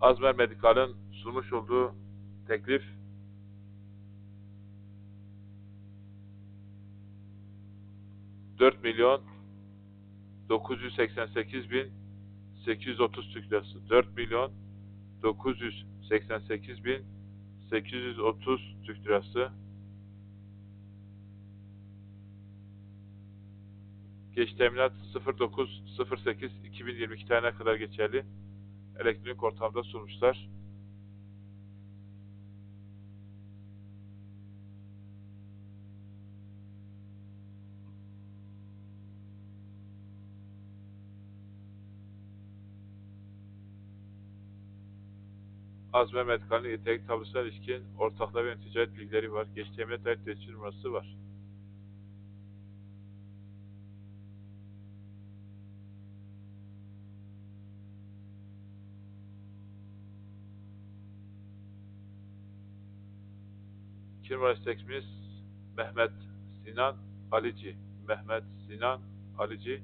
Azmer Medikal'ın sunmuş olduğu teklif dört milyon 988 bin 830 Türk lirası. 4 milyon 988 bin 830 Türk lirası. Geç teminat 0908 2022 tarihine kadar geçerli. Elektronik ortamda sunmuşlar. Azme Medikal'in yetenek tablosuna ilişkin ortaklar ve ticaret bilgileri var. Geç teminat ait iletişim numarası var. İki numarası tekimiz Mehmet Sinan Alici. Mehmet Sinan Alici.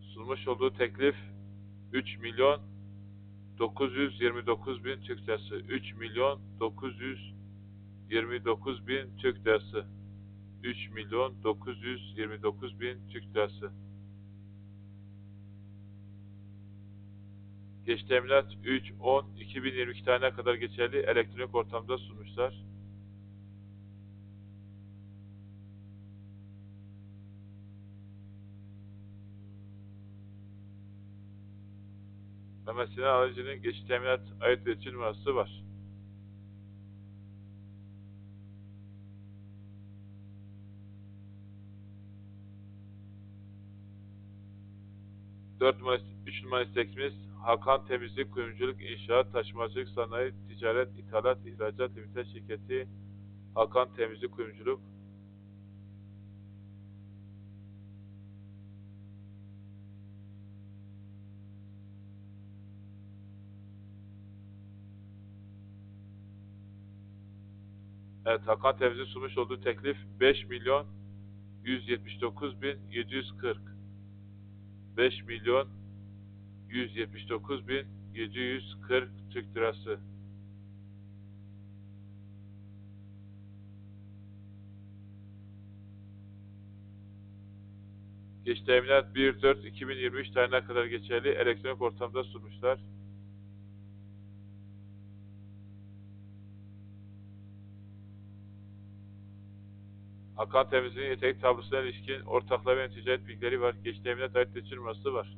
Sunmuş olduğu teklif 3 milyon 929 bin Türk lirası. 3 milyon 929 bin Türk lirası. 3 milyon 929 bin Türk lirası. Geç teminat 3, 10, 2022 tarihine kadar geçerli elektronik ortamda sunmuşlar. Mehmet Sinan Alıcı'nın geçiş teminat ayet iletişim numarası var. Dört numarası, üç numarası tekimiz Hakan Temizlik, Kuyumculuk, İnşaat, Taşımacılık, Sanayi, Ticaret, İthalat, İhracat, Limited Şirketi Hakan Temizlik, Kuyumculuk Evet, Hakan Temizlik sunmuş olduğu teklif 5 milyon 179 bin 740. 5 milyon 179 bin 740 Türk lirası. Geç teminat 1-4-2023 tarihine kadar geçerli elektronik ortamda sunmuşlar. Hakan Temizliğin yetenek tablosuna ilişkin ortaklar ve ticaret bilgileri var. Geç teminat ait iletişim numarası var.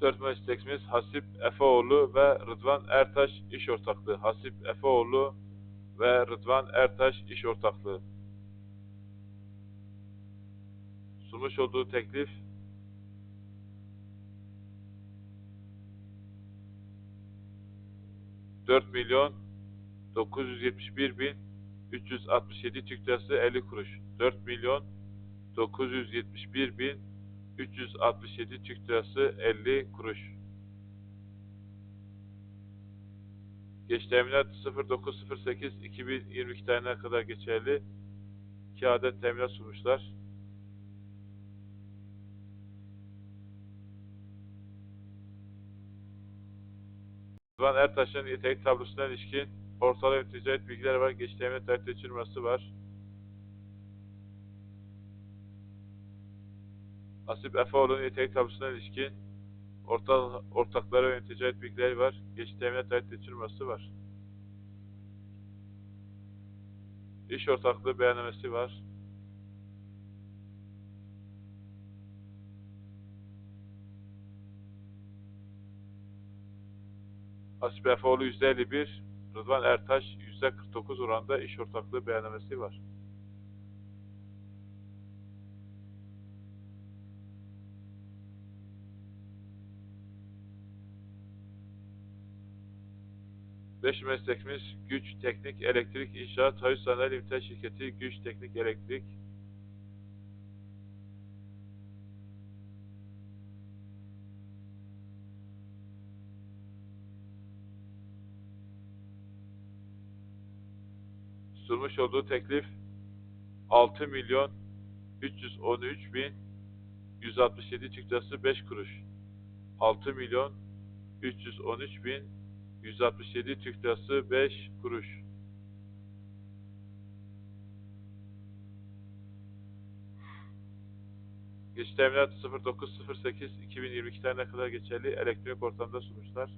Dört mesleksimiz Hasip Efeoğlu ve Rıdvan Ertaş iş ortaklığı. Hasip Efeoğlu ve Rıdvan Ertaş iş ortaklığı. Sunmuş olduğu teklif 4 milyon 971 bin 367 Türk lirası 50 kuruş. 4 milyon 971 bin 367 Türk lirası 50 kuruş. Geç teminat 0908 2022 tarihine kadar geçerli. 2 adet teminat sunmuşlar. Rıdvan Ertaş'ın yetenek tablosuna ilişkin ortalama ticaret bilgileri var. Geç teminat tarihte numarası var. Nasip Efeoğlu'nun yetenek tablosuna ilişkin orta, ortakları ve ticaret bilgileri var. Geç teminat tarihte numarası var. İş ortaklığı beyannamesi var. Hasip Efeoğlu %51, Rıdvan Ertaş %49 oranda iş ortaklığı beyannamesi var. Beş meslekimiz Güç Teknik Elektrik İnşaat Hayır Sanayi Limited Şirketi Güç Teknik Elektrik sunmuş olduğu teklif 6 milyon 313 bin 167 Türk lirası 5 kuruş. 6 milyon 313 bin 167 Türk lirası 5 kuruş. Geçiş teminatı 0908 2022 tarihine kadar geçerli elektronik ortamda sunmuşlar.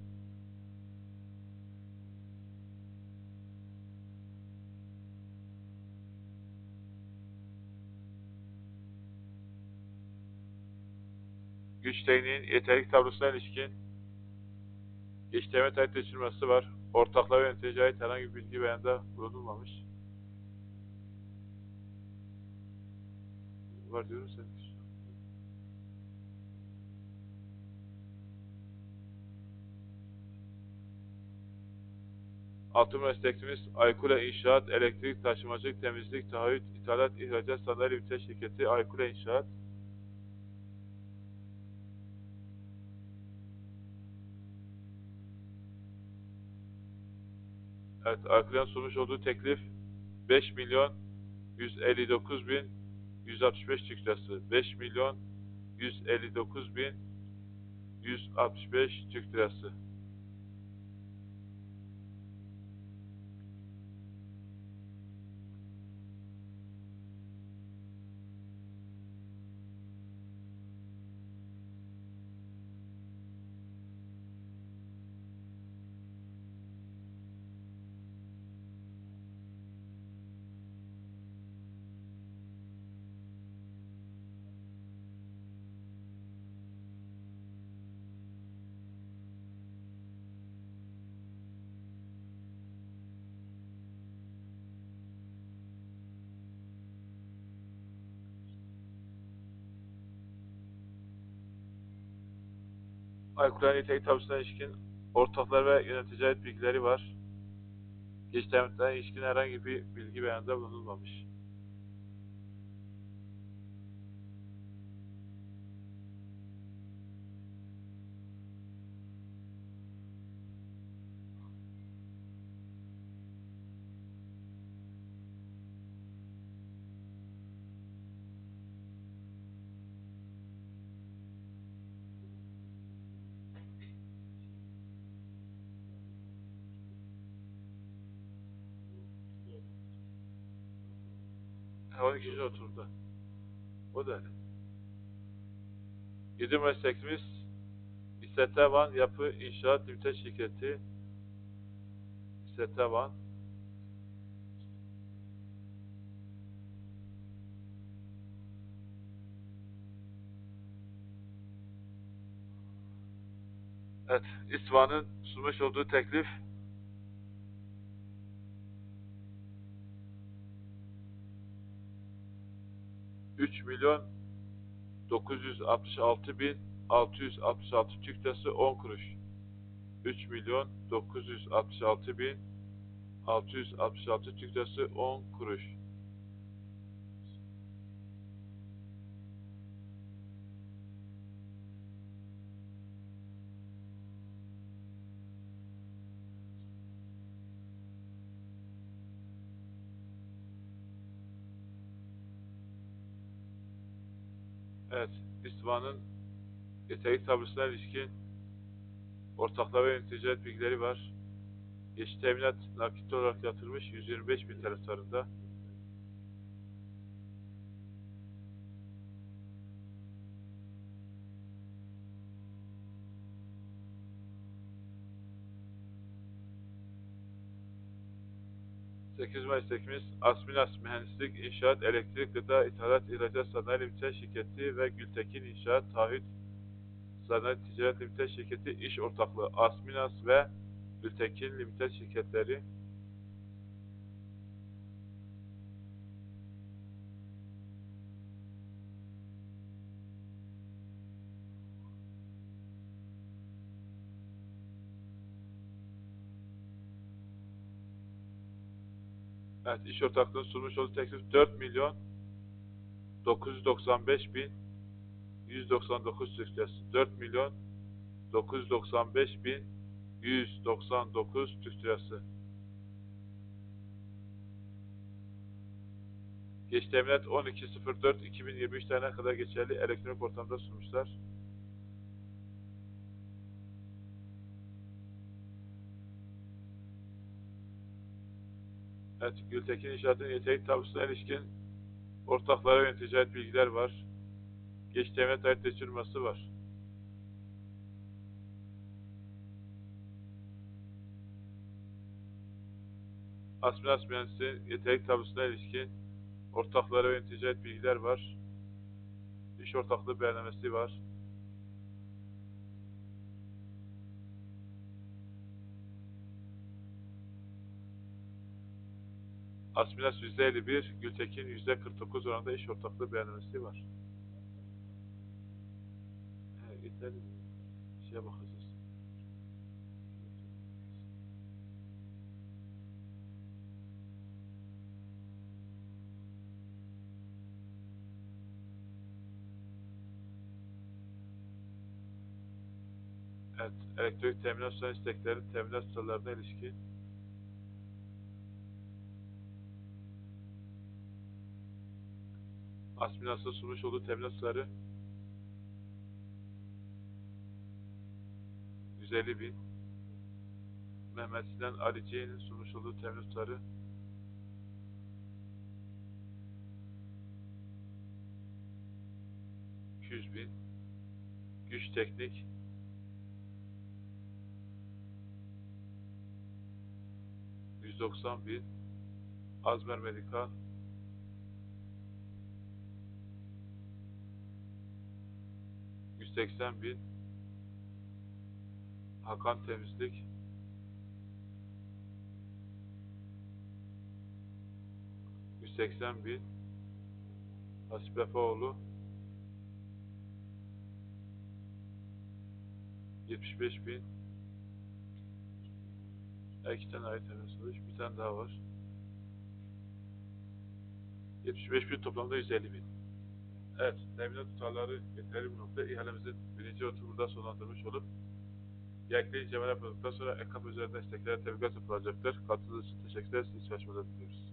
Güç tekniğin yeterlik tablosuna ilişkin işleme tarih geçirmesi var. Ortaklar ve ait herhangi bir bilgi beyanda bulunulmamış. Var diyorum sen. Altın mesleklimiz Aykule İnşaat, Elektrik, Taşımacılık, Temizlik, Taahhüt, İthalat, İhracat Sanayi Limited Şirketi Aykule İnşaat. Evet, Aykule'nin sunmuş olduğu teklif 5 milyon 159 bin 165 Türk lirası. 5 milyon 159 bin 165 Türk lirası. Aykule'nin nitelik tabusuna ilişkin ortaklar ve yöneticiye ait bilgileri var. Geçtiğimizde ilişkin herhangi bir bilgi beyanında bulunulmamış. 12. oturumda. O da öyle. Yedi mesleklimiz İSTVAN Yapı İnşaat Limited Şirketi İSTVAN Evet, İSVA'nın sunmuş olduğu teklif üç milyon 966 bin 666 Türk lirası 10 kuruş. 3 milyon 966 bin 666 Türk lirası 10 kuruş. Evet, İstva'nın yetenek tablosuna ilişkin ortaklığa ve ticaret bilgileri var. Yeşil teminat nakit olarak yatırmış 125 bin taraftarında. 8 meslekimiz Asmilas Mühendislik, İnşaat, Elektrik, Gıda, İthalat, İhracat, Sanayi Limited Şirketi ve Gültekin İnşaat, Taahhüt, Sanayi Ticaret Limited Şirketi İş Ortaklığı Asmilas ve Gültekin Limited Şirketleri Evet, iş ortaklığının sunmuş olduğu teklif 4 milyon 995 bin 199 Türk lirası. 4 milyon 995 bin 199 Türk lirası. Geç teminat 12.04.2023 tarihine kadar geçerli elektronik ortamda sunmuşlar. Evet, Gültekin İnşaat'ın yetenek tabusuna ilişkin ortaklara yönetici ait bilgiler var. Geç teminat ait teçhirması var. Asminas mühendisi yetenek tabusuna ilişkin ortaklara yönetici ait bilgiler var. İş ortaklığı beyannamesi var. Asminas %51, Gültekin %49 oranında iş ortaklığı beyannamesi var. Evet, yeterli. Şeye bakacağız. Evet, elektrik teminat son istekleri teminat tutarlarına ilişkin Asminas'ın sunmuş olduğu teminat tutarı 150 bin Mehmet Sinan Ali C'nin sunmuş olduğu teminat tutarı 200 bin Güç Teknik 190 bin Azmer Medika 180 bin Hakan Temizlik 180 bin Hasip Efeoğlu 75 bin iki tane ait sonuç. Bir tane daha var. 75 bin toplamda 150 bin. Evet, teminat tutarları yeterli bir nokta. İhalemizin birinci oturumu burada sonlandırmış olup gerekli inceleme yapıldıktan sonra EKAP üzerinden isteklere tebligat yapılacaktır. Katıldığınız için teşekkür ederiz. İyi çalışmalar diliyoruz.